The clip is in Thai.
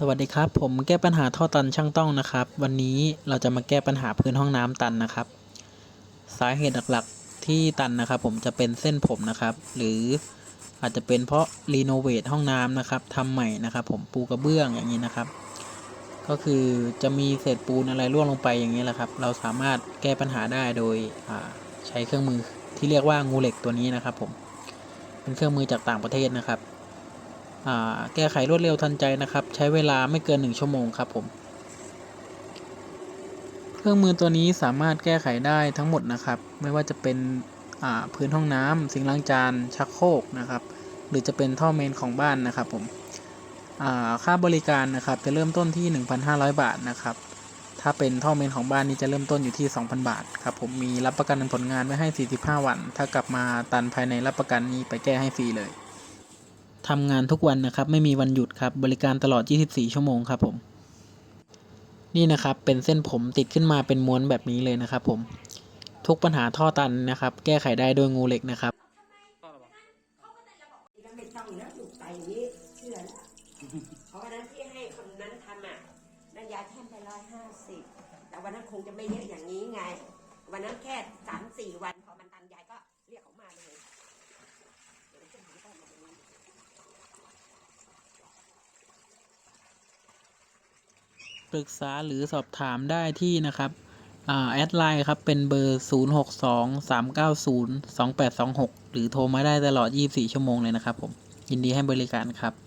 สวัสดีครับ ผมแก้ปัญหาท่อตันช่างต้องนะครับ วันนี้เราจะมาแก้ปัญหาพื้นห้องน้ำตันนะครับ สาเหตุหลักๆที่ตันนะครับ ผมจะเป็นเส้นผมนะครับ หรืออาจจะเป็นเพราะรีโนเวทห้องน้ำนะครับทำใหม่นะครับ ผมปูกระเบื้องอย่างนี้นะครับ ก็คือจะมีเศษปูนอะไรร่วงลงไปอย่างนี้แหละครับ เราสามารถแก้ปัญหาได้โดยใช้เครื่องมือที่เรียกว่างูเหล็กตัวนี้นะครับ ผมเป็นเครื่องมือจากต่างประเทศนะครับ แก้ไขรวดเร็วทันใจนะครับ ใช้เวลาไม่เกิน 1 ชั่วโมงครับผม เครื่องมือตัวนี้สามารถแก้ไขได้ทั้งหมดนะครับ ไม่ว่าจะเป็นพื้นห้องน้ำซิงล้างจานชักโครกนะครับ หรือจะเป็นท่อเมนของบ้านนะครับผมค่าบริการนะครับจะเริ่มต้นที่ 1,500 บาทนะครับ ถ้าเป็นท่อเมนของบ้านนี้จะเริ่มต้นอยู่ที่ 2,000 บาทครับผมมีรับประกันผลงานไว้ให้ 45 วัน ถ้ากลับมาตันภายในรับประกันนี้ไปแก้ให้ฟรีเลย ทำงานทุกวันนะครับ ไม่มีวันหยุดครับ บริการตลอด 24 ชั่วโมงครับผม นี่นะครับเป็นเส้นผมติดขึ้นมาเป็นม้วนแบบนี้เลยนะครับ ผม ทุกปัญหาท่อตันนะครับ แก้ไขได้โดยงูเหล็กนะครับไม่ต้องแล้วลูกไปอย่างนี้เชื่อแล้วเพราะวันนั้นที่ให้คนนั้นทำอะนันยาแท่นไปร้อยห้าสิบแต่วันนั้นคงจะไม่เยอะอย่างนี้ไง วันนั้นแค่สามสี่วันพอมันตันยายก็เรียกเขามาเลยเดี๋ยวจะหาได้มาตรงนี้ ปรึกษาหรือสอบถามได้ที่นะครับอ่าแอดไลน์ครับ เป็นเบอร์ 0 6 2 3 9 0 2 8 2 6 หรือโทรมาได้ตลอด 24 ชั่วโมงเลยนะครับผม ยินดีให้บริการครับ